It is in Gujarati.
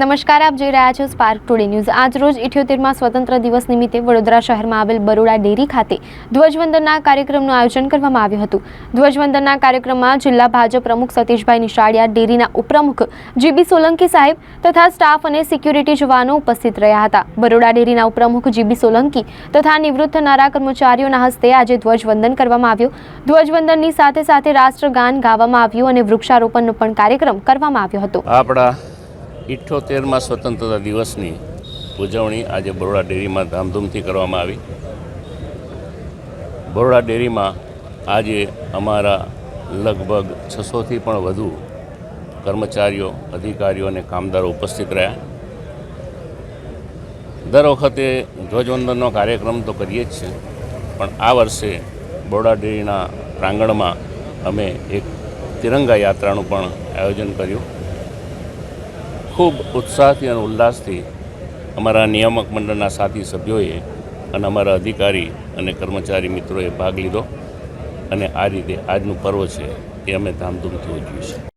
નમસ્કાર, આપ જોઈ રહ્યા છો સ્પાર્ક ટુડે ન્યૂઝ આજ રોજ ઇઠ્યોતેરમાં સ્વતંત્ર દિવસ નિમિત્તે વડોદરા શહેરમાં આવેલ બરોડા ડેરી ખાતે ધ્વજવંદનના કાર્યક્રમનું આયોજન કરવામાં આવ્યું હતું. ધ્વજવંદનના કાર્યક્રમમાં જિલ્લા ભાજપ પ્રમુખ સતીશભાઈ નિશાળિયા, ડેરીના ઉપપ્રમુખ જીબી સોલંકી સાહેબ તથા સ્ટાફ અને સિક્યુરિટી જવાનો ઉપસ્થિત રહ્યા હતા. બરોડા ડેરીના ઉપપ્રમુખ જીબી સોલંકી તથા નિવૃત્ત થનારા કર્મચારીઓના હસ્તે આજે ધ્વજવંદન કરવામાં આવ્યું. ધ્વજવંદનની સાથે સાથે રાષ્ટ્રગાન ગાવામાં આવ્યું અને વૃક્ષારોપણનો પણ કાર્યક્રમ કરવામાં આવ્યો હતો. આપણા ઇઠ્ઠોતેરમાં સ્વતંત્રતા દિવસની ઉજવણી આજે બરોડા ડેરીમાં ધામધૂમથી કરવામાં આવી. બરોડા ડેરીમાં આજે અમારા લગભગ છસોથી પણ વધુ કર્મચારીઓ, અધિકારીઓ અને કામદારો ઉપસ્થિત રહ્યા. દર વખતે ધ્વજવંદનનો કાર્યક્રમ તો કરીએ જ છે, પણ આ વર્ષે બરોડા ડેરીના પ્રાંગણમાં અમે એક તિરંગા યાત્રાનું પણ આયોજન કર્યું. ખૂબ ઉત્સાહથી અને ઉલ્લાસથી અમારા નિયામક મંડળના સાથી સભ્યોએ અને અમારા અધિકારી અને કર્મચારી મિત્રોએ ભાગ લીધો. અને આ રીતે આજનું પર્વ છે એ અમે ધામધૂમથી ઉજવ્યું છે